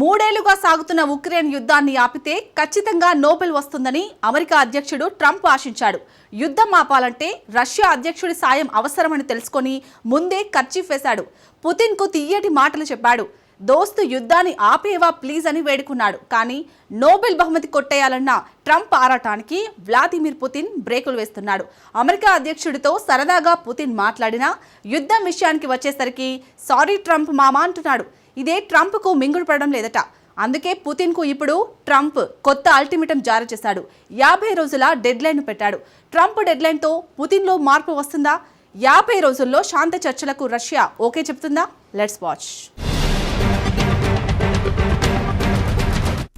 మూడేళ్ళుగా సాగుతున్న ఉక్రెయిన్ యుద్ధాన్ని ఆపితే ఖచ్చితంగా నోబెల్ వస్తుందని అమెరికా అధ్యక్షుడు ట్రంప్ ఆశించాడు. యుద్ధం ఆపాలంటే రష్యా అధ్యక్షుడి సాయం అవసరమని తెలుసుకొని ముందే ఖర్చీఫ్ వేశాడు. పుతిన్కు తీయటి మాటలు చెప్పాడు. దోస్తు యుద్ధాన్ని ఆపేవా ప్లీజ్ అని వేడుకున్నాడు. కానీ నోబెల్ బహుమతి కొట్టేయాలన్న ట్రంప్ ఆరాటానికి వ్లాదిమిర్ పుతిన్ బ్రేకులు వేస్తున్నాడు. అమెరికా అధ్యక్షుడితో సరదాగా పుతిన్ మాట్లాడినా యుద్ధం విషయానికి వచ్చేసరికి సారీ ట్రంప్ మామా అంటున్నాడు. ఇదే ట్రంప్కు మింగుడు పడడం లేదట. అందుకే పుతిన్కు ఇప్పుడు ట్రంప్ కొత్త అల్టిమేటం జారీ చేశాడు. యాభై రోజుల డెడ్లైన్ పెట్టాడు. ట్రంప్ డెడ్లైన్తో పుతిన్లో మార్పు వస్తుందా? యాభై రోజుల్లో శాంత చర్చలకు రష్యా ఓకే చెప్తుందా లెట్స్ వాచ్.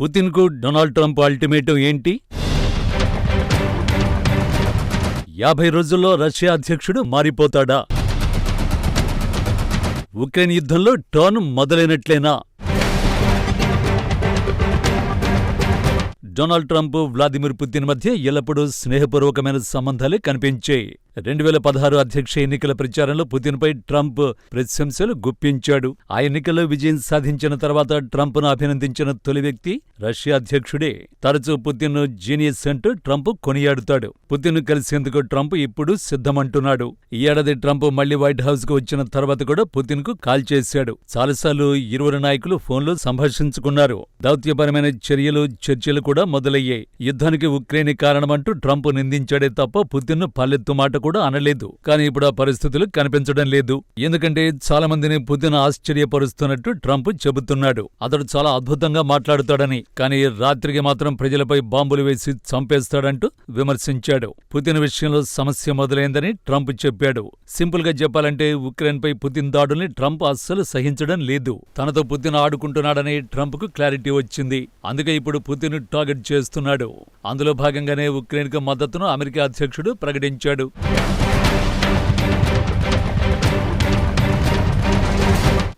పుతిన్కు డొనాల్డ్ ట్రంప్ అల్టిమేటం ఏంటి? యాభై రోజుల్లో రష్యా అధ్యక్షుడు మారిపోతాడా? ఉక్రెయిన్ యుద్ధంలో టర్న్ మొదలైనట్లేనా? డొనాల్డ్ ట్రంప్ వ్లాదిమిర్ పుతిన్ మధ్య ఎల్లప్పుడూ స్నేహపూర్వకమైన సంబంధాలే కనిపించాయి. రెండు వేల పదహారు అధ్యక్ష ఎన్నికల ప్రచారంలో పుతిన్పై ట్రంప్ ప్రశంసలు గుప్పించాడు. ఆ ఎన్నికల్లో విజయం సాధించిన తర్వాత ట్రంప్ను అభినందించిన తొలి వ్యక్తి రష్యా అధ్యక్షుడే. తరచూ పుతిన్ జీనియస్ అంటూ ట్రంప్ కొనియాడుతాడు. పుతిన్ కలిసేందుకు ట్రంప్ ఇప్పుడు సిద్ధమంటున్నాడు. ఈ ఏడాది ట్రంప్ మళ్ళీ వైట్ హౌస్కు వచ్చిన తర్వాత కూడా పుతిన్కు కాల్ చేశాడు. చాలాసార్లు ఇరువురు నాయకులు ఫోన్లో సంభాషించుకున్నారు. దౌత్యపరమైన చర్యలు చర్చలు కూడా మొదలయ్యాయి. యుద్ధానికి ఉక్రెయిన్ కారణమంటూ ట్రంప్ నిందించాడే తప్ప పుతిన్ను పల్లెత్తు మాట కూడా అనలేదు. కానీ ఇప్పుడు ఆ పరిస్థితులు కనిపించడం లేదు. ఎందుకంటే చాలా మందిని పుతిన్ ఆశ్చర్యపరుస్తున్నట్టు ట్రంప్ చెబుతున్నాడు. అతడు చాలా అద్భుతంగా మాట్లాడుతాడని కానీ రాత్రికి మాత్రం ప్రజలపై బాంబులు వేసి చంపేస్తాడంటూ విమర్శించాడు. పుతిన్ విషయంలో సమస్య మొదలైందని ట్రంప్ చెప్పాడు. సింపుల్గా చెప్పాలంటే ఉక్రెయిన్ పై పుతిన్ దాడుల్ని ట్రంప్ అస్సలు సహించడం లేదు. తనతో పుతిన్ ఆడుకుంటున్నాడని ట్రంప్కు క్లారిటీ వచ్చింది. అందుకే ఇప్పుడు పుతిన్ టార్గెట్ చేస్తున్నాడు. అందులో భాగంగానే ఉక్రెయిన్కు మద్దతును అమెరికా అధ్యక్షుడు ప్రకటించాడు.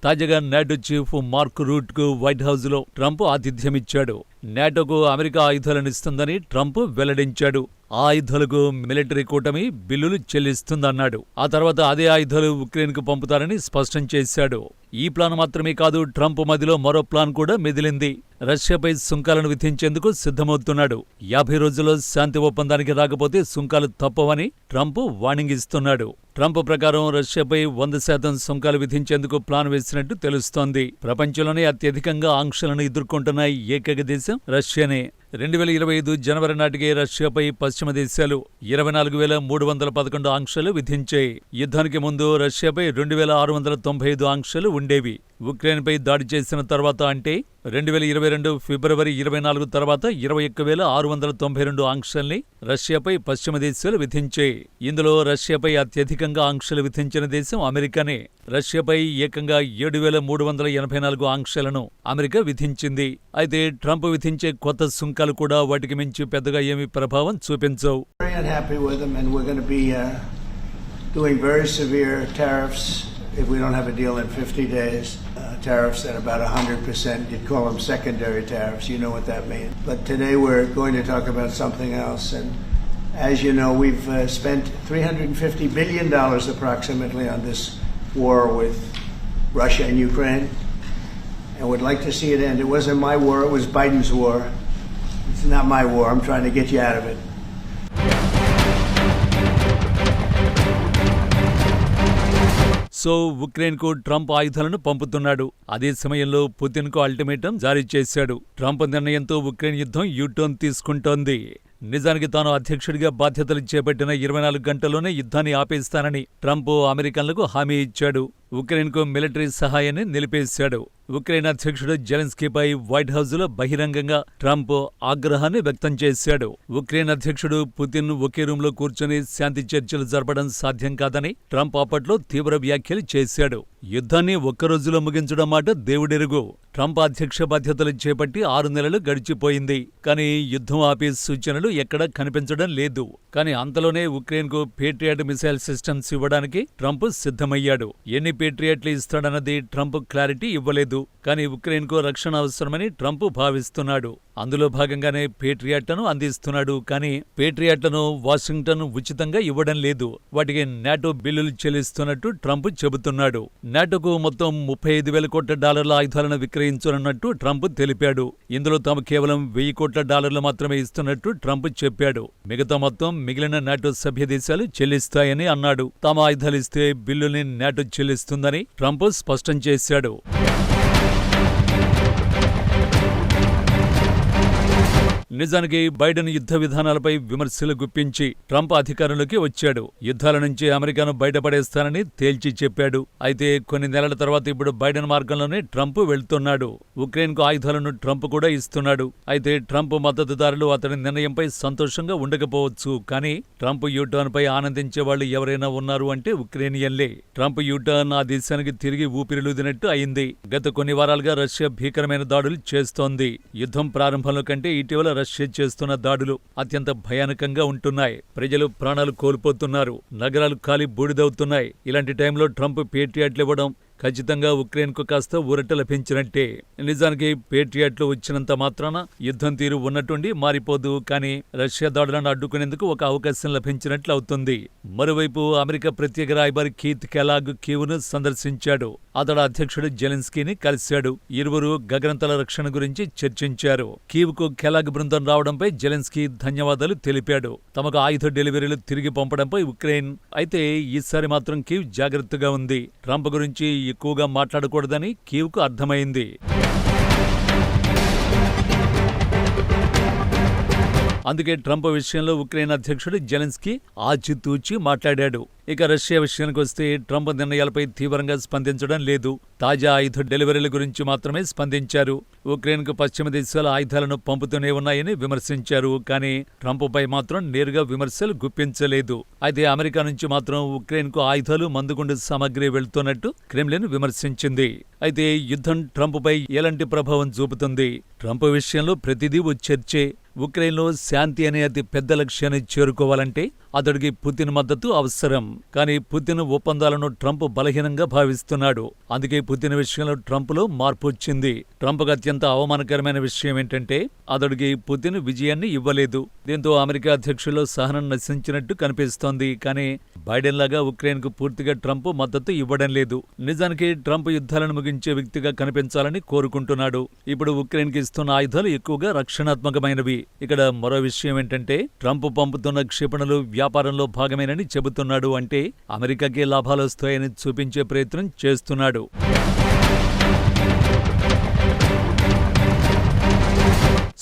తాజాగా నాటో చీఫ్ మార్క్ రూట్కు వైట్ హౌస్లో ట్రంప్ ఆతిథ్యమిచ్చాడు. నాటోకు అమెరికా ఆయుధాలను ఇస్తుందని ట్రంప్ వెల్లడించాడు. ఆ ఆయుధాలకు మిలిటరీ కూటమి బిల్లులు చెల్లిస్తుందన్నాడు. ఆ తర్వాత అదే ఆయుధాలు ఉక్రెయిన్కు పంపుతారని స్పష్టం చేశాడు. ఈ ప్లాన్ మాత్రమే కాదు ట్రంప్ మదిలో మరో ప్లాన్ కూడా మెదిలింది రష్యాపై సుంకాలను విధించేందుకు సిద్ధమవుతున్నాడు. యాభై రోజుల్లో శాంతి ఒప్పందానికి రాకపోతే సుంకాలు తప్పవని ట్రంప్ వార్నింగ్ ఇస్తున్నాడు. ట్రంప్ ప్రకారం రష్యాపై వంద శాతం సుంకాలు విధించేందుకు ప్లాన్ వేసినట్టు తెలుస్తోంది. ప్రపంచంలోనే అత్యధికంగా ఆంక్షలను ఎదుర్కొంటున్న ఏకైక దేశం రష్యానే. రెండు వేల ఇరవై ఐదు జనవరి నాటికే రష్యాపై పశ్చిమ దేశాలు ఇరవై నాలుగు వేల మూడు వందల పదకొండు ఆంక్షలు విధించాయి. యుద్ధానికి ముందు రష్యాపై రెండు వేల ఆరు వందల తొంభై ఐదు ఆంక్షలు ఉండేవి. ఉక్రెయిన్పై దాడి చేసిన తర్వాత అంటే రెండు వేల ఇరవై రెండు ఫిబ్రవరి ఇరవై నాలుగు తర్వాత ఇరవై ఒక్క వేల ఆరు వందల తొంభై రెండు ఆంక్షల్ని రష్యాపై పశ్చిమ దేశాలు విధించాయి ఇందులో రష్యాపై అత్యధికంగా ఆంక్షలు విధించిన దేశం అమెరికానే. రష్యాపై ఏకంగా ఏడు వేల మూడు వందల ఎనభై నాలుగు ఆంక్షలను అమెరికా విధించింది. అయితే ట్రంప్ విధించే కొత్త సుంకాలు కూడా వాటికి మించి పెద్దగా ఏమీ ప్రభావం చూపించవు. Uh, doing very severe tariffs if we don't have a deal in 50 days. Uh, tariffs at about 100%. You'd call them secondary tariffs. You know what that means. But today we're going to talk about something else. And as you know, we've uh, spent $350 billion approximately on this war with Russia and Ukraine. And would like to see it end. It wasn't my war, it was Biden's war. It's not my war. I'm trying to get you out of it. So ఉక్రెయిన్కు Trump ఆయుధాలను పంపుతున్నాడు. అదే సమయంలో పుతిన్కు ultimatum జారీ చేశాడు. Trump నిర్ణయంతో Ukraine యుద్ధం U turn తీసుకుంటోంది. నిజానికి తాను అధ్యక్షుడిగా బాధ్యతలు చేపట్టిన ఇరవై నాలుగు గంటల్లోనే యుద్ధాన్ని ఆపేస్తానని ట్రంప్ అమెరికన్లకు హామీ ఇచ్చాడు. ఉక్రెయిన్కు మిలిటరీ సహాయాన్ని నిలిపేశాడు. ఉక్రెయిన్ అధ్యక్షుడు జెలెన్స్కీపై వైట్ హౌస్లో బహిరంగంగా ట్రంప్ ఆగ్రహాన్ని వ్యక్తం చేశాడు. ఉక్రెయిన్ అధ్యక్షుడు పుతిన్ ఒకే రూంలో కూర్చొని శాంతి చర్చలు జరపడం సాధ్యం కాదని ట్రంప్ అప్పట్లో తీవ్ర వ్యాఖ్యలు చేశాడు. యుద్ధాన్ని ఒక్క రోజులో ముగించడం మాట దేవుడెరుగు. ట్రంప్ అధ్యక్ష బాధ్యతలు చేపట్టి ఆరు నెలలు గడిచిపోయింది. కానీ యుద్ధం ఆపే సూచనలు ఎక్కడా కనిపించడం లేదు. కానీ అంతలోనే ఉక్రెయిన్కు పేట్రియాట్ మిసైల్ సిస్టమ్స్ ఇవ్వడానికి ట్రంప్ సిద్ధమయ్యాడు. ఎన్ని పేట్రియట్లు ఇస్తాడన్నది ట్రంప్ క్లారిటీ ఇవ్వలేదు. కానీ ఉక్రెయిన్కు రక్షణ అవసరమని ట్రంప్ భావిస్తున్నాడు. అందులో భాగంగానే పేట్రియాట్లను అందిస్తున్నాడు. కానీ పేట్రియాట్లను వాషింగ్టన్ ఉచితంగా ఇవ్వడం లేదు. వాటికి నాటో బిల్లులు చెల్లిస్తున్నట్టు ట్రంప్ చెబుతున్నాడు. నాటోకు మొత్తం ముప్పై ఐదు వేల కోట్ల డాలర్ల ఆయుధాలను విక్రయించనున్నట్టు ట్రంప్ తెలిపాడు. ఇందులో తాము కేవలం వెయ్యి కోట్ల డాలర్లు మాత్రమే ఇస్తున్నట్టు ట్రంప్ చెప్పాడు. మిగతా మొత్తం మిగిలిన నాటో సభ్య దేశాలు చెల్లిస్తాయని అన్నాడు. తాము ఆయుధాలు ఇస్తే బిల్లుల్ని నాటో చెల్లిస్తుందని ట్రంప్ స్పష్టం చేశాడు. నిజానికి బైడెన్ యుద్ధ విధానాలపై విమర్శలు గుప్పించి ట్రంప్ అధికారంలోకి వచ్చాడు. యుద్ధాల నుంచి అమెరికాను బయటపడేస్తానని తేల్చి చెప్పాడు. అయితే కొన్ని నెలల తర్వాత ఇప్పుడు బైడెన్ మార్గంలోనే ట్రంప్ వెళ్తున్నాడు. ఉక్రెయిన్కు ఆయుధాలను ట్రంప్ కూడా ఇస్తున్నాడు. అయితే ట్రంప్ మద్దతుదారులు అతని నిర్ణయంపై సంతోషంగా ఉండకపోవచ్చు. కానీ ట్రంప్ యూటర్న్పై ఆనందించే వాళ్ళు ఎవరైనా ఉన్నారు అంటే ఉక్రేనియన్లే ట్రంప్ యూటర్న్ ఆ దేశానికి తిరిగి ఊపిరిలూదినట్టు అయింది. గత కొన్ని వారాలుగా రష్యా భీకరమైన దాడులు చేస్తోంది. యుద్ధం ప్రారంభంలో కంటే ఇటీవల రష్యా చేస్తున్న దాడులు అత్యంత భయానకంగా ఉంటున్నాయి. ప్రజలు ప్రాణాలు కోల్పోతున్నారు. నగరాలు ఖాళీ బూడిదవుతున్నాయి. ఇలాంటి టైంలో ట్రంప్ పేట్రియాట్లు ఇవ్వడం ఖచ్చితంగా ఉక్రెయిన్కు కాస్త ఊరట లభించినట్టే. నిజానికి పేట్రియట్లు వచ్చినంత మాత్రాన యుద్ధం తీరు ఉన్నట్టుండి మారిపోదు కానీ రష్యా దాడులను అడ్డుకునేందుకు ఒక అవకాశం లభించినట్లు అవుతుంది. మరోవైపు అమెరికా ప్రత్యేక రాయబారి కీత్ కెలాగ్ కీవ్ను సందర్శించాడు. అతడు అధ్యక్షుడు జెలెన్స్కీని కలిశాడు. ఇరువురు గగనంతల రక్షణ గురించి చర్చించారు. కీవ్కు కెలాగ్ బృందం రావడంపై జెలెన్స్కీ ధన్యవాదాలు తెలిపాడు. తమకు ఆయుధ డెలివరీలు తిరిగి పంపడంపై ఉక్రెయిన్ అయితే ఈసారి మాత్రం కీవ్ జాగ్రత్తగా ఉంది. ట్రంప్ గురించి ఎక్కువగా మాట్లాడకూడదని కీవ్కు అర్థమైంది. అందుకే ట్రంప్ విషయంలో ఉక్రెయిన్ అధ్యక్షుడు జెలెన్స్కీ ఆచితూచి మాట్లాడాడు. ఇక రష్యా విషయానికి వస్తే ట్రంప్ నిర్ణయాలపై తీవ్రంగా స్పందించడం లేదు. తాజా ఆయుధ డెలివరీల గురించి మాత్రమే స్పందించారు. ఉక్రెయిన్కు పశ్చిమ దేశాల ఆయుధాలను పంపుతూనే ఉన్నాయని విమర్శించారు. కానీ ట్రంప్పై మాత్రం నేరుగా విమర్శలు గుప్పించలేదు. అయితే అమెరికా నుంచి మాత్రం ఉక్రెయిన్కు ఆయుధాలు మందుగుండు సామగ్రి వెళ్తున్నట్టు క్రెమ్లిన్ విమర్శించింది. అయితే యుద్ధం ట్రంప్పై ఎలాంటి ప్రభావం చూపుతుంది? ట్రంప్ విషయంలో ప్రతిదీ ఓ చర్చే. ఉక్రెయిన్లో శాంతి అనే అతి పెద్ద లక్ష్యాన్ని చేరుకోవాలంటే అతడికి పుతిన్ మద్దతు అవసరం. కానీ పుతిన్ ఒప్పందాలను ట్రంప్ బలహీనంగా భావిస్తున్నాడు. అందుకే పుతిన్ విషయంలో ట్రంప్లో మార్పు వచ్చింది. ట్రంప్కు అత్యంత అవమానకరమైన విషయం ఏంటంటే అతడికి పుతిన్ విజయాన్ని ఇవ్వలేదు. దీంతో అమెరికా అధ్యక్షుల్లో సహనం నశించినట్టు కనిపిస్తోంది. కానీ బైడెన్ లాగా ఉక్రెయిన్కు పూర్తిగా ట్రంప్ మద్దతు ఇవ్వడం లేదు. నిజానికి ట్రంప్ యుద్ధాలను ముగించే వ్యక్తిగా కనిపించాలని కోరుకుంటున్నాడు. ఇప్పుడు ఉక్రెయిన్కి ఇస్తున్న ఆయుధాలు ఎక్కువగా రక్షణాత్మకమైనవి. ఇక్కడ మరో విషయం ఏంటంటే ట్రంప్ పంపుతున్న క్షిపణులు వ్యాపారంలో భాగమేనని చెబుతున్నాడు అంటే అమెరికాకే లాభాలు వస్తాయని చూపించే ప్రయత్నం చేస్తున్నాడు.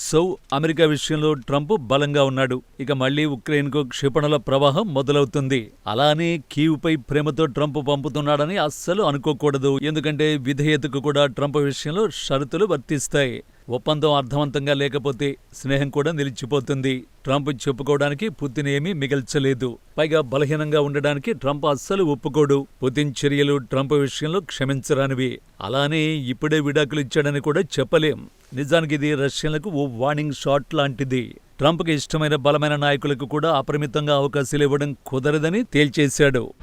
సో అమెరికా విషయంలో ట్రంప్ బలంగా ఉన్నాడు. ఇక మళ్ళీ ఉక్రెయిన్కు క్షిపణుల ప్రవాహం మొదలవుతుంది. అలానే కీవ్పై ప్రేమతో ట్రంప్ పంపుతున్నాడని అస్సలు అనుకోకూడదు. ఎందుకంటే విధేయతకు కూడా ట్రంప్ విషయంలో షరతులు వర్తిస్తాయి. ఒప్పందం అర్థవంతంగా లేకపోతే స్నేహం కూడా నిలిచిపోతుంది. ట్రంప్ చెప్పుకోవడానికి పుతిన్ ఏమీ మిగల్చలేదు. పైగా బలహీనంగా ఉండడానికి ట్రంప్ అస్సలు ఒప్పుకోడు. పుతిన్ చర్యలు ట్రంప్ విషయంలో క్షమించరానివి. అలానే ఇప్పుడే విడాకులు ఇచ్చాడని కూడా చెప్పలేం. నిజానికి ఇది రష్యన్లకు ఓ వార్నింగ్ షాట్ లాంటిది. ట్రంప్కి ఇష్టమైన బలమైన నాయకులకు కూడా అపరిమితంగా అవకాశాలు ఇవ్వడం కుదరదని తేల్చేశాడు.